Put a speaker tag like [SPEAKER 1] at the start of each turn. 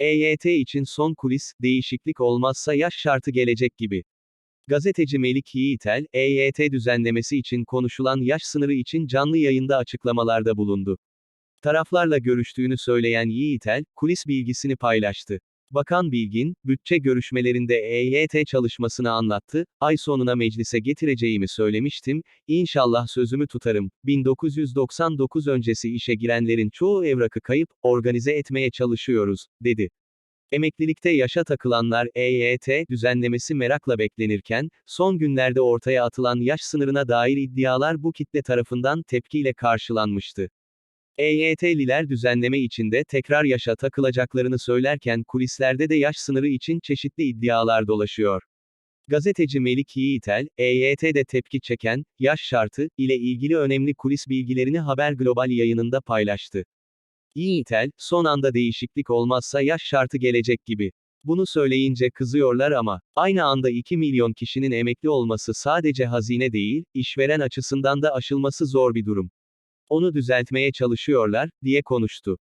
[SPEAKER 1] EYT için son kulis, değişiklik olmazsa yaş şartı gelecek gibi. Gazeteci Melik Yiğitel, EYT düzenlemesi için konuşulan yaş sınırı için canlı yayında açıklamalarda bulundu. Taraflarla görüştüğünü söyleyen Yiğitel, kulis bilgisini paylaştı. Bakan Bilgin, bütçe görüşmelerinde EYT çalışmasını anlattı, ay sonuna meclise getireceğimi söylemiştim, İnşallah sözümü tutarım, 1999 öncesi işe girenlerin çoğu evrakı kayıp, organize etmeye çalışıyoruz, dedi. Emeklilikte yaşa takılanlar EYT düzenlemesi merakla beklenirken, son günlerde ortaya atılan yaş sınırına dair iddialar bu kitle tarafından tepkiyle karşılanmıştı. EYT'liler düzenleme içinde tekrar yaşa takılacaklarını söylerken kulislerde de yaş sınırı için çeşitli iddialar dolaşıyor. Gazeteci Melik Yiğitel, EYT'de tepki çeken, yaş şartı, ile ilgili önemli kulis bilgilerini Haber Global yayınında paylaştı. Yiğitel, son anda değişiklik olmazsa yaş şartı gelecek gibi. Bunu söyleyince kızıyorlar ama, aynı anda 2 milyon kişinin emekli olması sadece hazine değil, işveren açısından da aşılması zor bir durum. Onu düzeltmeye çalışıyorlar, diye konuştu.